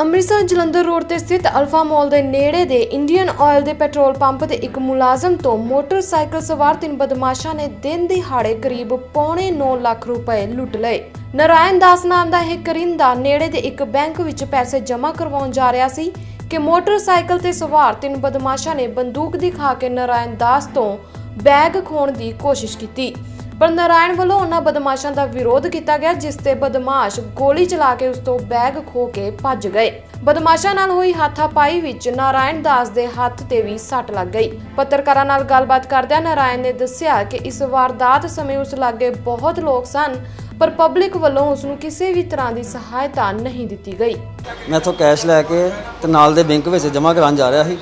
Amritsar Jalandhar road ਤੇ ਸਥਿਤ alpha ਮਾਲ ਦੇ ਨੇੜੇ ਦੇ ਇੰਡੀਅਨ ਆਇਲ ਦੇ ਪੈਟਰੋਲ ਪੰਪ ਤੇ ਇੱਕ ਮੁਲਾਜ਼ਮ ਤੋਂ ਮੋਟਰਸਾਈਕਲ ਸਵਾਰ ਤਿੰਨ ਬਦਮਾਸ਼ਾਂ ਨੇ ਦਿਨ ਦਿਹਾੜੇ ਕਰੀਬ ਪੌਣੇ 9 ਲੱਖ ਰੁਪਏ ਲੁੱਟ ਲਏ। ਨਰਾਇਣ ਦਾਸ ਨਾਮ ਦਾ ਇਹ ਕਰਿੰਦਾ ਨੇੜੇ ਦੇ ਇੱਕ ਬੈਂਕ ਵਿੱਚ ਪੈਸੇ ਜਮ੍ਹਾਂ ਕਰਵਾਉਣ ਜਾ ਰਿਹਾ ਸੀ ਕਿ ਮੋਟਰਸਾਈਕਲ ਤੇ ਸਵਾਰ ਤਿੰਨ ਬਦਮਾਸ਼ਾਂ ਨੇ ਬੰਦੂਕ ਦਿਖਾ ਕੇ ਨਰਾਇਣ ਦਾਸ ਤੋਂ ਬੈਗ ਖੋਣ ਦੀ ਕੋਸ਼ਿਸ਼ ਕੀਤੀ। ਪਰ ਨਾਰਾਇਣ ਵੱਲੋਂ ਉਹਨਾਂ ਬਦਮਾਸ਼ਾਂ ਦਾ ਵਿਰੋਧ ਕੀਤਾ ਗਿਆ, ਜਿਸ ਤੇ ਬਦਮਾਸ਼ ਗੋਲੀ ਚਲਾ ਕੇ ਉਸ ਤੋਂ ਬੈਗ ਖੋ ਕੇ ਭੱਜ ਗਏ। ਬਦਮਾਸ਼ਾਂ ਨਾਲ ਹੋਈ ਹਾਥਾਪਾਈ ਵਿੱਚ ਨਾਰਾਇਣ ਦਾਸ ਦੇ ਹੱਥ ਤੇ ਵੀ ਸੱਟ ਲੱਗ ਗਈ। ਪੱਤਰਕਾਰਾਂ ਨਾਲ ਗੱਲਬਾਤ ਕਰਦਿਆਂ ਨਾਰਾਇਣ ਨੇ ਦੱਸਿਆ ਕਿ ਇਸ ਵਾਰਦਾਤ ਸਮੇਂ ਉਸ ਲਾਗੇ ਬਹੁਤ ਲੋਕ ਸਨ, ਪਰ ਪਬਲਿਕ ਵੱਲੋਂ ਉਸ ਨੂੰ ਕਿਸੇ ਵੀ ਤਰ੍ਹਾਂ ਦੀ ਸਹਾਇਤਾ ਨਹੀਂ ਦਿੱਤੀ ਗਈ। ਮੈਂ ਇੱਥੋਂ ਕੈਸ਼ ਲੈ ਕੇ ਤੇ ਨਾਲ ਦੇ ਬੈਂਕ ਵਿੱਚ ਜਮ੍ਹਾਂ ਕਰਾਉਣ ਜਾ ਰਿਹਾ ਸੀ।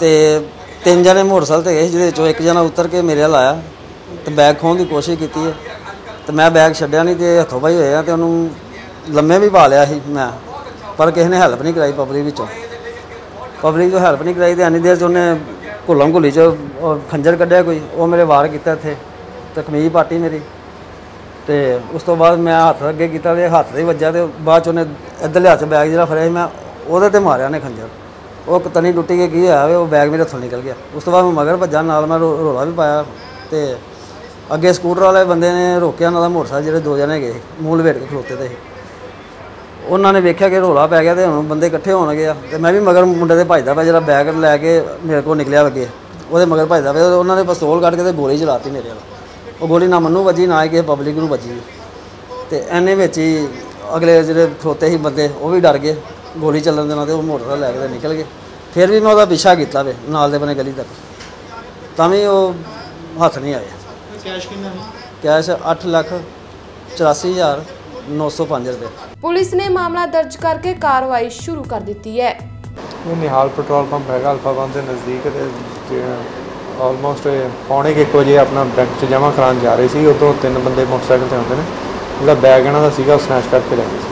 ਤੇ ਤਿੰਨ ਜਣੇ ਮੋਟਰਸਾਈਕਲ ਤੇ ਗਏ ਜਿਹਦੇ ਵਿੱਚੋਂ ਇੱਕ ਜਣਾ ਉਤਰ ਕੇ ਮੇਰੇ ਵੱਲ ਆਇਆ। ਤੇ ਬੈਗ ਖੋਹਣ ਦੀ ਕੋਸ਼ਿਸ਼ ਕੀਤੀ ਹੈ। ਤੇ ਮੈਂ ਬੈਗ ਛੱਡਿਆ ਨਹੀਂ ਤੇ ਹੱਥੋਂ ਭਾਈ ਹੋਇਆ ਤੇ ਉਹਨੂੰ ਲੰਮੇ ਵੀ ਪਾ ਲਿਆ ਸੀ ਮੈਂ। ਪਰ ਕਿਸੇ ਨੇ ਹੈਲਪ ਨਹੀਂ ਕਰਾਈ ਪਬਲਿਕ ਵਿੱਚੋਂ। ਪਬਲਿਕ ਤੋਂ ਹੈਲਪ ਨਹੀਂ ਕਰਾਈ ਤੇ ਇੰਨੀ ਦੇਰ ਚ ਉਹਨੇ ਘੁੱਲਮ ਘੁੱਲੀ ਚ ਖੰਜਰ ਕੱਢਿਆ ਕੋਈ। ਉਹ ਮੇਰੇ ਵਾਰ ਕੀਤਾ ਇੱਥੇ। ਤੇ ਕਮੀਜ਼ ਪਾਟੀ ਮੇਰੀ। ਤੇ ਉਸ ਤੋਂ ਬਾਅਦ ਮੈਂ ਹੱਥ ਅੱਗੇ ਕੀਤਾ ਤੇ ਹੱਥ ਦੇ ਵੱਜਾ ਤੇ ਬਾਅਦ ਚ ਉਹਨੇ ਇੱਧਰਲੇ ਹੱਥ 'ਚ ਬੈਗ ਜਿਹੜਾ ਫੜਿਆ ਸੀ, ਮੈਂ ਉਹਦੇ ਤੇ ਮਾਰਿਆ ਨੇ ਖੰਜਰ। ਉਹ ਤਨੀ ਟੁੱਟੀ ਕੇ ਕੀ ਹੋਇਆ ਵੇ, ਉਹ ਬੈਗ ਮੇਰੇ ਹੱਥੋਂ ਨਿਕਲ ਗਿਆ। ਉਸ ਤੋਂ ਬਾਅਦ ਮੈਂ ਮਗਰ ਭੱਜਾ ਨਾਲ ਮੈਂ ਰੋ- ਰੌਲਾ ਵੀ ਪਾਇਆ ਤੇ ਅੱਗੇ ਸਕੂਟਰ ਵਾਲੇ ਬੰਦੇ ਨੇ ਰੋਕਿਆ ਉਹਨਾਂ ਦਾ ਮੋਟਰਸਾਈਕਲ ਜਿਹੜੇ ਦੋ ਜਣੇ ਗਏ ਮੂਲ ਵੇਟ ਕੇ ਖਲੋਤੇ ਤੇ ਸੀ। ਉਹਨਾਂ ਨੇ ਵੇਖਿਆ ਕਿ ਰੌਲਾ ਪੈ ਗਿਆ ਤੇ ਹੁਣ ਬੰਦੇ ਇਕੱਠੇ ਹੋਣਗੇ ਆ। ਤੇ ਮੈਂ ਵੀ ਮਗਰ ਮੁੰਡੇ ਦੇ ਭੱਜਦਾ ਪਿਆ, ਜਿਹੜਾ ਬੈਗ ਲੈ ਕੇ ਮੇਰੇ ਕੋਲ ਨਿਕਲਿਆ ਅੱਗੇ। ਉਹਦੇ ਮਗਰ ਭੱਜਦਾ ਪਿਆ ਉਹਨਾਂ ਨੇ ਪਿਸਤੌਲ ਕੱਢ ਕੇ ਤੇ ਗੋਲੀ ਚਲਾਤੀ ਮੇਰੇ ਵੱਲ। ਉਹ ਗੋਲੀ ਨਾ ਮੈਨੂੰ ਵੱਜੀ, ਨਾ ਹੀ ਕਿਸੇ ਪਬਲਿਕ ਨੂੰ ਵੱਜੀ। ਤੇ ਐਨੇ ਵਿੱਚ ਹੀ ਅਗਲੇ ਜਿਹੜੇ ਖਲੋਤੇ ਸੀ ਬੰਦੇ, ਉਹ ਵੀ ਡਰ ਗਏ। ਗੋਲੀ ਚੱਲਣ ਦੇ ਨਾਲ ਤੇ ਉਹ ਮੋਟਰਸਾਈਕਲ ਲੈ ਕੇ ਨਿਕਲ ਗਏ। ਫਿਰ ਵੀ ਮੈਂ ਉਹਦਾ ਪਿੱਛਾ ਕੀਤਾ ਵੇ, ਨਾਲ ਦੇ ਬਨੇ ਗਲੀ ਤੱਕ। ਤਾਂ ਵੀ ਉਹ ਹੱਥ ਨਹੀਂ ਆਇਆ ਕੈਸ਼ ਕਿੰਨਾ ਸੀ ਕੈਸ਼ 8 ਲੱਖ 84905 ਰੁਪਏ। ਪੁਲਿਸ ਨੇ ਮਾਮਲਾ ਦਰਜ ਕਰਕੇ ਕਾਰਵਾਈ ਸ਼ੁਰੂ ਕਰ ਦਿੱਤੀ ਹੈ। ਇਹ ਨਿਹਾਲ ਪੈਟਰੋਲ ਪੰਪ ਹੈਗਾ ਅਲਫਾ ਬੰਦ ਦੇ ਨਜ਼ਦੀਕ ਤੇ ਆਲਮੋਸਟ ਪੌਣੇ ਕੁ ਇੱਕ ਵਜੇ ਆਪਣਾ ਬੈਂਕ 'ਚ ਜਮ੍ਹਾਂ ਕਰਾਉਣ ਜਾ ਰਹੇ ਸੀ ਉਦੋਂ ਤਿੰਨ ਬੰਦੇ ਮੋਟਰਸਾਈਕਲ ਤੇ ਆਉਂਦੇ ਨੇ। ਜਿਹੜਾ ਬੈਗ ਇਹਨਾਂ ਦਾ ਸੀਗਾ ਉਹ ਸਨੈਚ ਕਰਕੇ ਲੈ ਗਏ ਸੀ।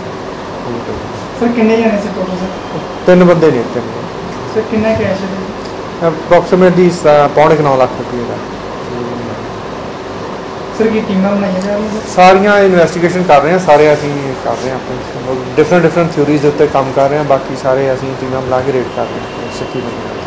ਸਰ ਕਿੰਨੇ ਜਣੇ ਸੀ ਟੋਟਲ ਸਰ? ਤਿੰਨ ਬੰਦੇ ਨੇ ਤਿੰਨ। ਸਰ ਕਿੰਨਾ ਕੈਸ਼ ਹੈ? ਅਪਰੋਕਸੀਮੇਟਲੀ ਪੌਣੇ 9 ਲੱਖ ਰੁਪਏ ਦਾ। ਸਰ, ਕੀ ਟੀਮਾਂ ਬਣਾਈਆਂ ਜਾ ਰਹੀਆਂ? ਸਾਰੀਆਂ ਇਨਵੈਸਟੀਗੇਸ਼ਨ ਕਰ ਰਹੇ ਹਾਂ, ਸਾਰੇ ਅਸੀਂ ਕਰ ਰਹੇ ਹਾਂ ਆਪਣੇ ਡਿਫਰੈਂਟ ਡਿਫਰੈਂਟ ਥਿਊਰੀਜ਼ ਦੇ ਉੱਤੇ ਕੰਮ ਕਰ ਰਹੇ ਹਾਂ, ਬਾਕੀ ਸਾਰੇ ਅਸੀਂ ਟੀਮਾਂ ਬਣਾ ਕੇ ਰੇਟ ਕਰ ਰਹੇ ਹਾਂ, ਸਿੱਖੀ ਬੰਦੇ